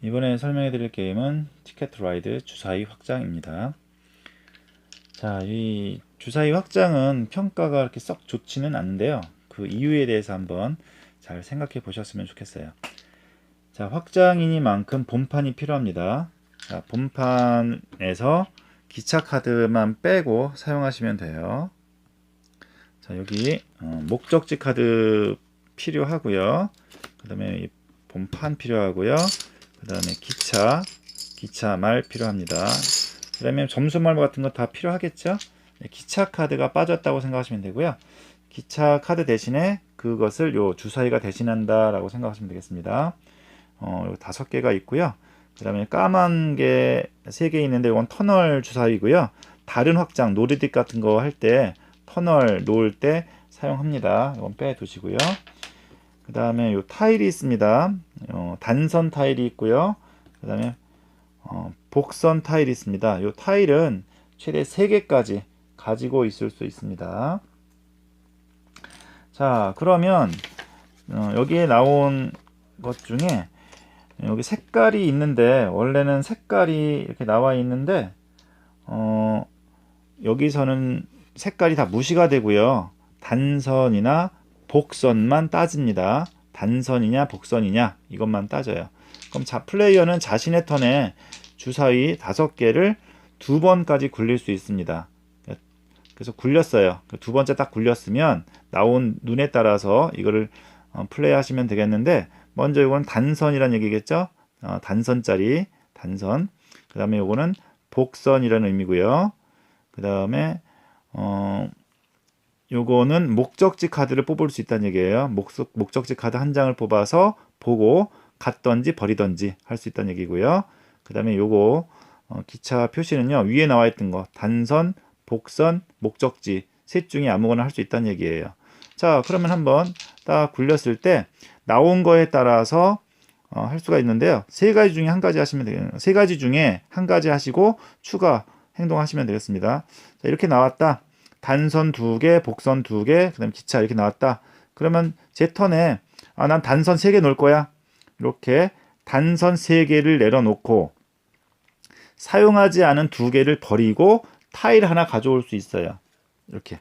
이번에 설명해 드릴 게임은 티켓 라이드 주사위 확장입니다. 자, 이 주사위 확장은 평가가 그렇게 썩 좋지는 않은데요. 그 이유에 대해서 한번 잘 생각해 보셨으면 좋겠어요. 자, 확장이니만큼 본판이 필요합니다. 자, 본판에서 기차 카드만 빼고 사용하시면 돼요. 자, 여기 어, 목적지 카드 필요하고요. 그 다음에 이 본판 필요하고요. 그 다음에 기차, 기차 말 필요합니다. 그 다음에 점수 말 같은 거 다 필요하겠죠? 네, 기차 카드가 빠졌다고 생각하시면 되고요. 기차 카드 대신에 그것을 요 주사위가 대신한다 라고 생각하시면 되겠습니다. 어, 요 다섯 개가 있고요. 그 다음에 까만 게 세 개 있는데 이건 터널 주사위고요. 다른 확장 노르딕 같은 거 할 때 터널 놓을 때 사용합니다. 이건 빼 두시고요. 그 다음에 요 타일이 있습니다. 어, 단선 타일이 있고요. 그 다음에 어, 복선 타일이 있습니다. 요 타일은 최대 3개까지 가지고 있을 수 있습니다. 자, 그러면 어, 여기에 나온 것 중에 여기 색깔이 있는데 원래는 색깔이 이렇게 나와 있는데 어, 여기서는 색깔이 다 무시가 되고요. 단선이나 복선만 따집니다. 단선이냐 복선이냐 이것만 따져요. 그럼 자 플레이어는 자신의 턴에 주사위 다섯 개를 두 번까지 굴릴 수 있습니다. 그래서 굴렸어요. 두 번째 딱 굴렸으면 나온 눈에 따라서 이거를 어, 플레이 하시면 되겠는데 먼저 이건 단선이라는 얘기겠죠. 어, 단선짜리 단선. 그 다음에 이거는 복선이라는 의미고요. 그 다음에 어, 요거는 목적지 카드를 뽑을 수 있다는 얘기예요. 목적, 목적지 카드 한 장을 뽑아서 보고 갔던지 버리던지 할 수 있다는 얘기고요. 그 다음에 요거 어, 기차 표시는요. 위에 나와 있던 거 단선, 복선, 목적지 셋 중에 아무거나 할 수 있다는 얘기예요. 자 그러면 한번 딱 굴렸을 때 나온 거에 따라서 어, 할 수가 있는데요. 세 가지 중에 한 가지 하시면 되겠네요. 세 가지 중에 한 가지 하시고 추가 행동하시면 되겠습니다. 자, 이렇게 나왔다. 단선 두 개, 복선 두 개, 그다음 기차 이렇게 나왔다. 그러면 제 턴에 아, 난 단선 세 개 놓을 거야. 이렇게 단선 세 개를 내려놓고 사용하지 않은 두 개를 버리고 타일 하나 가져올 수 있어요. 이렇게.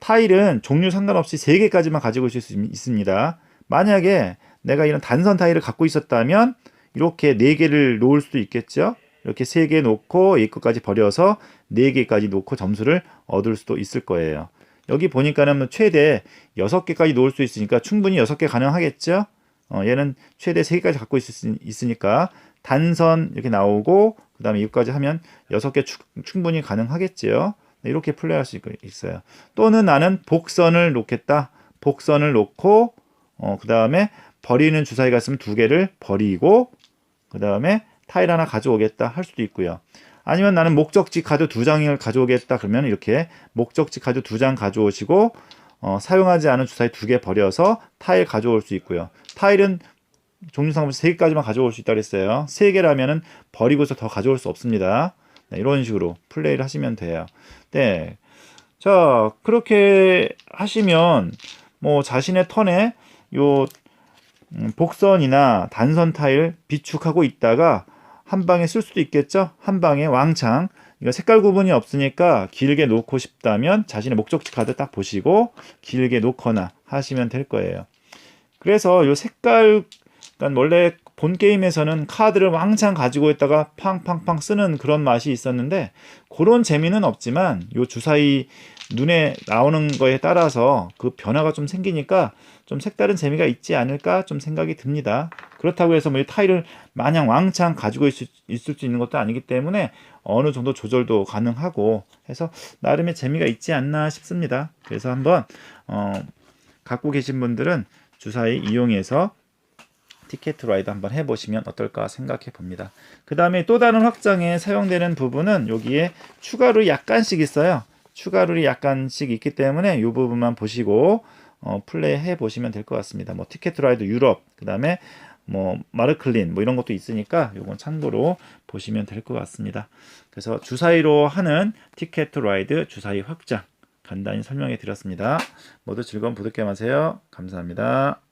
타일은 종류 상관없이 세 개까지만 가지고 있을 수 있습니다. 만약에 내가 이런 단선 타일을 갖고 있었다면 이렇게 네 개를 놓을 수도 있겠죠. 이렇게 세 개 놓고 이 것까지 버려서 네 개까지 놓고 점수를 얻을 수도 있을 거예요. 여기 보니까는 뭐 최대 여섯 개까지 놓을 수 있으니까 충분히 여섯 개 가능하겠죠. 어, 얘는 최대 세 개까지 갖고 있, 으니까 단선 이렇게 나오고 그 다음에 이것까지 하면 여섯 개 충분히 가능하겠지요. 네, 이렇게 플레이할 수 있어요. 또는 나는 복선을 놓겠다. 복선을 놓고 어, 그 다음에 버리는 주사위가 있으면 두 개를 버리고 그 다음에 타일 하나 가져오겠다 할 수도 있고요. 아니면 나는 목적지 카드 두 장을 가져오겠다 그러면 이렇게 목적지 카드 두장 가져오시고 어, 사용하지 않은 주사위 두 개 버려서 타일 가져올 수 있고요. 타일은 종류 상관없이 세 개까지만 가져올 수 있다 그랬어요. 세 개라면은 버리고서 더 가져올 수 없습니다. 네, 이런 식으로 플레이를 하시면 돼요. 네. 자, 그렇게 하시면 뭐 자신의 턴에 요 음, 복선이나 단선 타일 비축하고 있다가 한 방에 쓸 수도 있겠죠. 한 방에 왕창. 이거 색깔 구분이 없으니까 길게 놓고 싶다면 자신의 목적지 카드 딱 보시고 길게 놓거나 하시면 될 거예요. 그래서 요 색깔 그러니까 원래 본 게임에서는 카드를 왕창 가지고 있다가 팡팡팡 쓰는 그런 맛이 있었는데 그런 재미는 없지만 요 주사위 눈에 나오는 거에 따라서 그 변화가 좀 생기니까 좀 색다른 재미가 있지 않을까 좀 생각이 듭니다. 그렇다고 해서 뭐이 타일을 마냥 왕창 가지고 있을, 있을 수 있는 것도 아니기 때문에 어느 정도 조절도 가능하고 해서 나름의 재미가 있지 않나 싶습니다. 그래서 한번 어, 갖고 계신 분들은 주사위 이용해서 티켓 라이드 한번 해보시면 어떨까 생각해 봅니다. 그 다음에 또 다른 확장에 사용되는 부분은 여기에 추가로 약간씩 있어요. 추가룰이 약간씩 있기 때문에 이 부분만 보시고 어, 플레이 해 보시면 될 것 같습니다. 뭐 티켓 라이드 유럽, 그 다음에 뭐 마르클린 뭐 이런 것도 있으니까 이건 참고로 보시면 될 것 같습니다. 그래서 주사위로 하는 티켓 라이드 주사위 확장 간단히 설명해 드렸습니다. 모두 즐거운 보드게임 하세요. 감사합니다.